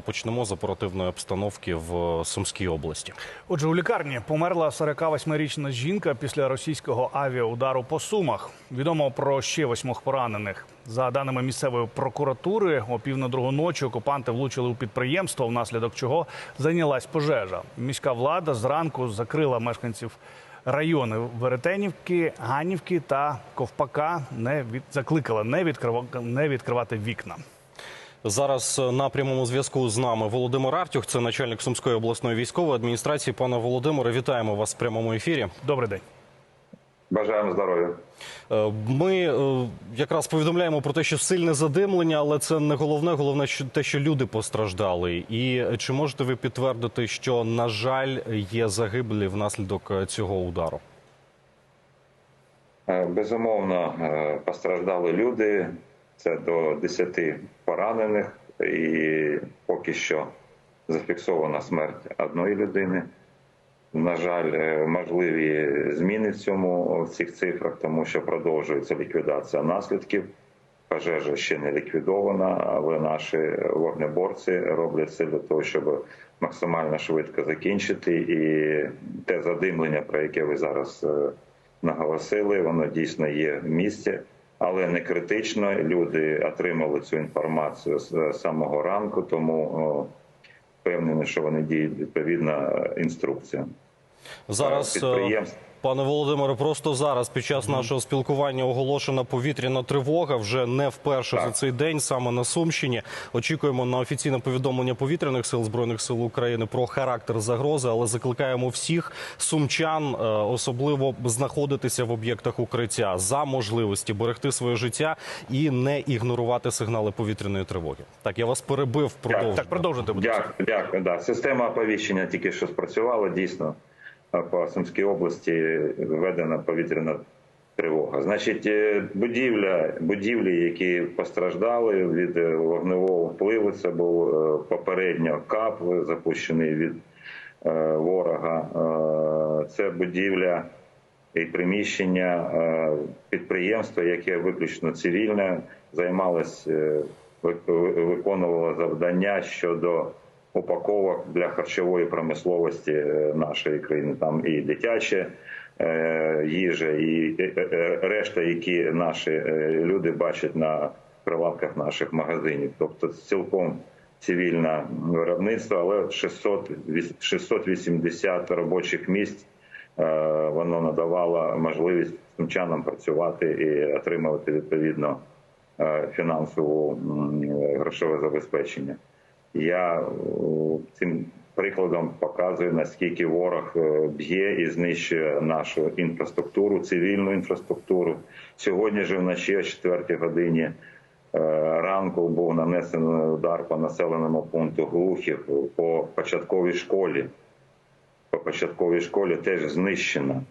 Почнемо з оперативної обстановки в Сумській області. Отже, у лікарні померла 48-річна жінка після російського авіаудару по Сумах. Відомо про ще восьмох поранених. За даними місцевої прокуратури, о пів на другу ночі окупанти влучили у підприємство, внаслідок чого зайнялась пожежа. Міська влада зранку закрила мешканців райони Веретенівки, Ганівки та Ковпака. Не від закликала не відкривати вікна. Зараз на прямому зв'язку з нами Володимир Артюх, це начальник Сумської обласної військової адміністрації. Пане Володимире, вітаємо вас в прямому ефірі. Добрий день. Бажаємо здоров'я. Е, Ми е, якраз повідомляємо про те, що сильне задимлення, але це не головне. Головне, що те, що люди постраждали. І чи можете ви підтвердити, що на жаль є загиблі внаслідок е, цього удару? Безумовно, постраждали люди. Це до 10 поранених, і поки що зафіксована смерть одної людини. На жаль, е, можливі зміни в цьому в цих цифрах, тому що продовжується ліквідація наслідків. Пожежа ще не ліквідована, але наші вогнеборці роблять все для того, щоб максимально швидко закінчити. І те задимлення, про яке ви зараз е, наголосили, воно дійсно є в місті, але не критично. Люди отримали цю інформацію з е, самого ранку, тому впевнений, що вони діють відповідно інструкція інструкціям. Зараз е, підприємств. Пане Володимире, просто зараз під час нашого спілкування оголошена повітряна тривога. Вже не вперше Так. за цей день, саме на Сумщині. Очікуємо на офіційне повідомлення повітряних сил збройних сил України про характер загрози, але закликаємо всіх сумчан, е, особливо знаходитися в об'єктах укриття за можливості берегти своє життя і не ігнорувати сигнали повітряної тривоги. Так, я вас перебив. Продовжуйте. Так, продовжуйте, будь ласка. Дякую, дякую. Да. Система оповіщення тільки що спрацювала. Дійсно, по Сумській області введена повітряна тривога. Значить, е, будівля, будівлі, які постраждали від е, вогневого впливу, це був е, попередньо КАП, запущений від ворога. Це будівля і приміщення підприємства, яке виключно цивільне, займалось, ви- ви- виконувало завдання щодо упаковок для харчової промисловості е, нашої країни. Там і дитяче е, їжа, і е, решта, які наші люди бачать на прилавках наших магазинів. Тобто цілком цивільне виробництво, але 600, 680 робочих місць воно надавало можливість сумчанам працювати і отримувати відповідно фінансову грошове забезпечення. Я е, цим прикладом показую, наскільки ворог е, б'є і знищує нашу інфраструктуру, цивільну інфраструктуру. Сьогодні ж вночі о 4 годині е, ранку був нанесений удар по населеному пункту Глухів по початковій школі. По початковій школі теж знищена.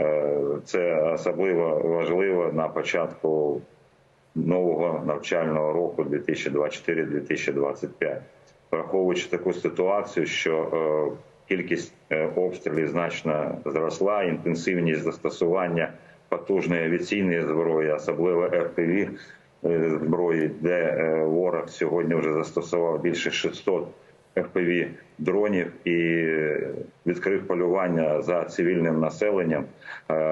Е, Це особливо важливо на початку нового навчального року 2024-2025. Враховуючи таку ситуацію, що е, кількість е, обстрілів значно зросла, інтенсивність застосування потужної авіаційної зброї, особливо РПВ е, зброї, де ворог сьогодні вже застосував більше 600 FPV дронів і відкрив полювання за цивільним населенням.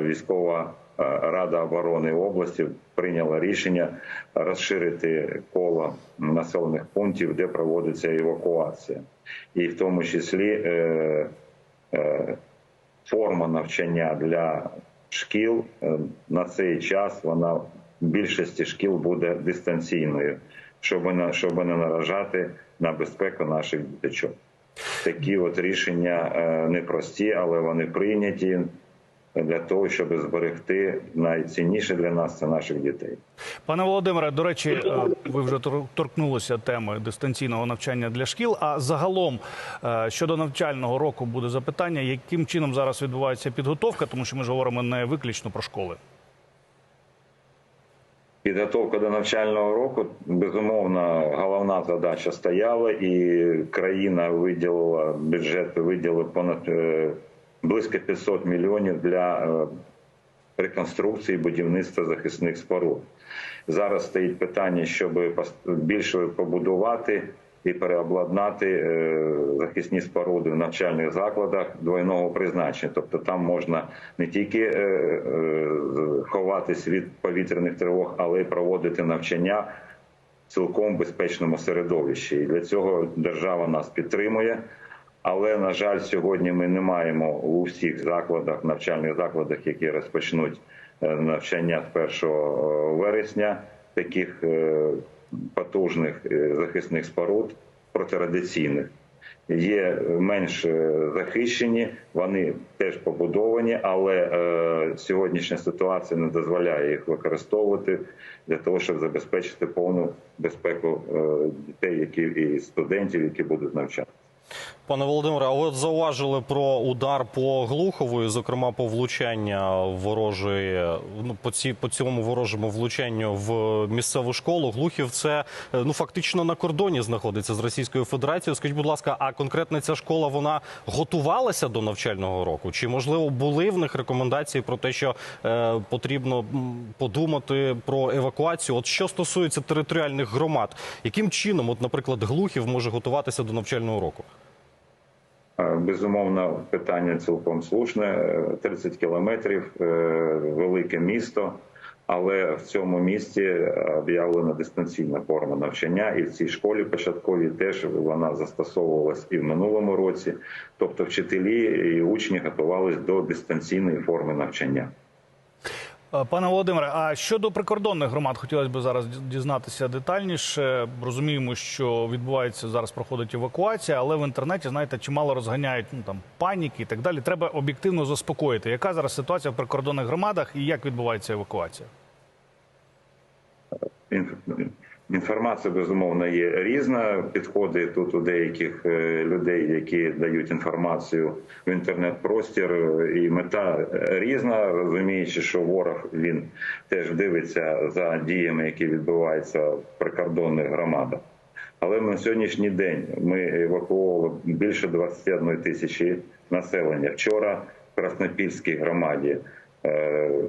Військова рада оборони області прийняла рішення розширити коло населених пунктів, де проводиться евакуація, і в тому числі е, е, форма навчання для шкіл е, на цей час вона в більшості шкіл буде дистанційною, щоб не, щоб не наражати на безпеку наших діточок. Такі от рішення е, непрості, але вони прийняті для того, щоб зберегти найцінніше для нас це наших дітей. Пане Володимире, до речі, е, ви вже торкнулися теми дистанційного навчання для шкіл. А загалом е, щодо навчального року буде запитання, яким чином зараз відбувається підготовка, тому що ми ж говоримо не виключно про школи. Підготовка до навчального року безумовно головна задача стояла, і країна виділила бюджет, виділив понад е, близько 500 мільйонів для е, реконструкції будівництва захисних споруд. Зараз стоїть питання, щоб більше побудувати і переобладнати е, захисні споруди в навчальних закладах двойного призначення. Тобто там можна не тільки е, ховатись від повітряних тривог, але й проводити навчання цілком безпечному середовищі. І для цього держава нас підтримує. Але на жаль, сьогодні ми не маємо у всіх закладах, навчальних закладах, які розпочнуть е, навчання з 1 вересня, таких е, потужних е, захисних споруд протирадиційних. Є менш е, захищені, вони теж побудовані, але е, сьогоднішня ситуація не дозволяє їх використовувати для того, щоб забезпечити повну безпеку е, дітей, які і студентів, які будуть навчатися. Пане Володимире, а от зауважили про удар по Глухову, зокрема по влучання ворожої, ну по ці по цьому ворожому влучанню в місцеву школу. Глухів це е, ну фактично на кордоні знаходиться з Російською Федерацією. Скажіть, будь ласка, а конкретно ця школа вона готувалася до навчального року? Чи можливо були в них рекомендації про те, що е, потрібно подумати про евакуацію? От що стосується територіальних громад, яким чином, от, наприклад, Глухів може готуватися до навчального року? Е, Безумовно, питання цілком слушне. Е, 30 кілометрів, е, велике місто, але в цьому місті об'явлена дистанційна форма навчання, і в цій школі початковій теж вона застосовувалась і в минулому році. Тобто, вчителі і учні готувалися до дистанційної форми навчання. Е, Пане Володимире, а щодо прикордонних громад, хотілося б зараз дізнатися детальніше. Розуміємо, що відбувається зараз, проходить евакуація, але в інтернеті, знаєте, чимало розганяють ну там паніки і так далі. Треба об'єктивно заспокоїти. Яка зараз ситуація в прикордонних громадах і як відбувається евакуація? Інф- Інформація безумовно є різна. Підходи тут у деяких е, людей, які дають інформацію в інтернет-простір, і мета різна, розуміючи, що ворог він теж дивиться за діями, які відбуваються в прикордонних громадах. Але на сьогоднішній день ми евакуували більше 21 тисячі населення. Вчора в Краснопільській громаді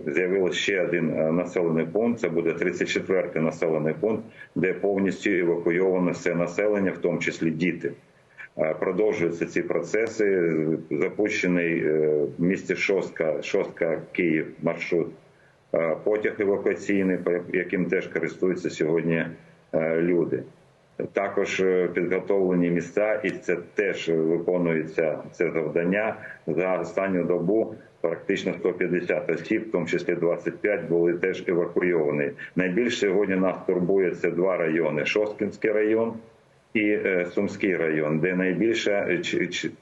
з'явився ще один е, населений пункт. Це буде 34-й населений пункт, де повністю евакуйовано все населення, в тому числі діти. Е, Продовжуються ці процеси. Запущений е, в місті Шостка, Шостка Київ маршрут е, потяг евакуаційний, яким теж користуються сьогодні е, люди. Також е, підготовлені місця, і це теж виконується це завдання за останню добу. Практично 150 осіб, в тому числі 25, були теж евакуйовані. Найбільше сьогодні нас турбує це два райони: Шосткінський район і е, Сумський район, де найбільша е,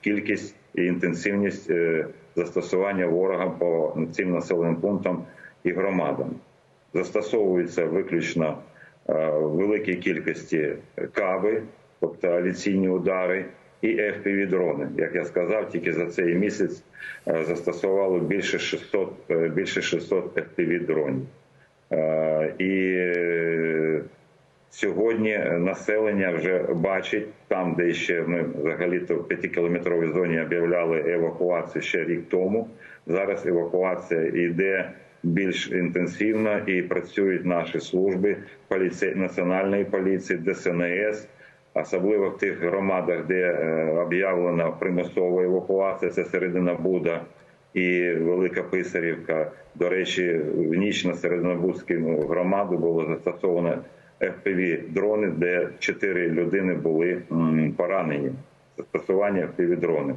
кількість і інтенсивність е, застосування ворога по цим населеним пунктам і громадам. Застосовуються виключно великій кількості каби, тобто авіаційні удари, і fpv дрони. Як я сказав, тільки за цей місяць е, застосувало більше 600, е, більше 600 fpv дронів. Е, І сьогодні населення вже бачить там, де ще ми взагалі-то в 5-кілометровій зоні об'являли евакуацію ще рік тому. Зараз евакуація йде більш інтенсивно і працюють наші служби поліцей, національної поліції, ДСНС. Особливо в тих громадах, де е, об'явлена примусова евакуація, це середина Буда і Велика Писарівка. До речі, в ніч на серединобудську громаду було застосовано fpv дрони, де чотири людини були поранені. Застосування fpv дронів.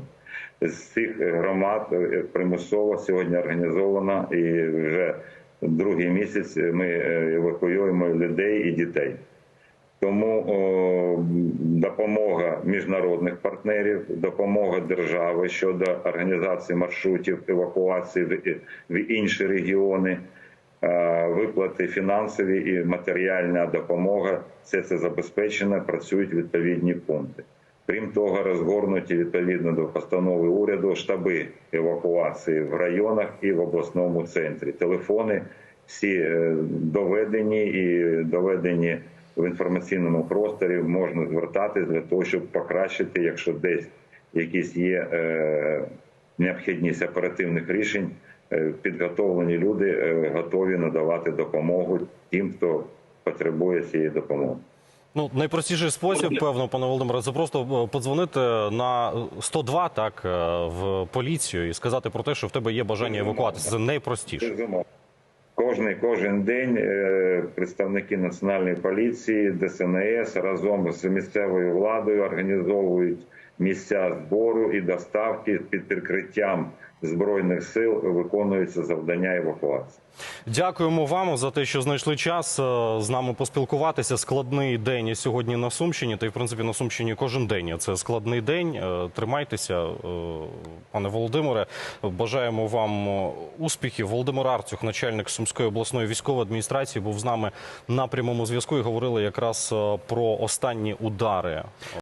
З цих громад е, примусово сьогодні організовано і вже другий місяць ми е, евакуюємо людей і дітей. Тому допомога міжнародних партнерів, допомога держави щодо організації маршрутів евакуації в, інші регіони, виплати фінансові і матеріальна допомога. Все це забезпечено, працюють відповідні пункти. Крім того, розгорнуті відповідно до постанови уряду штаби евакуації в районах і в обласному центрі. Телефони всі е, доведені і доведені в інформаційному просторі. Можна звертатись для того, щоб покращити, якщо десь якісь є е, необхідність оперативних рішень. е, Підготовлені люди е, готові надавати допомогу тим, хто потребує цієї допомоги. Ну, найпростіший спосіб, певно, пане Володимире, це просто подзвонити на 102, так, в поліцію і сказати про те, що в тебе є бажання евакуатися. Це найпростіше. Кожний кожен день е, представники національної поліції, ДСНС разом з місцевою владою організовують місця збору і доставки під прикриттям збройних сил виконується завдання евакуації. Дякуємо вам за те, що знайшли час е, з нами поспілкуватися. Складний день сьогодні на Сумщині. Та й в принципі на Сумщині кожен день. Це складний день. Е, Тримайтеся, е, пане Володимире. Бажаємо вам успіхів. Володимир Арцюх, начальник Сумської обласної військової адміністрації, був з нами на прямому зв'язку і говорили якраз про останні удари.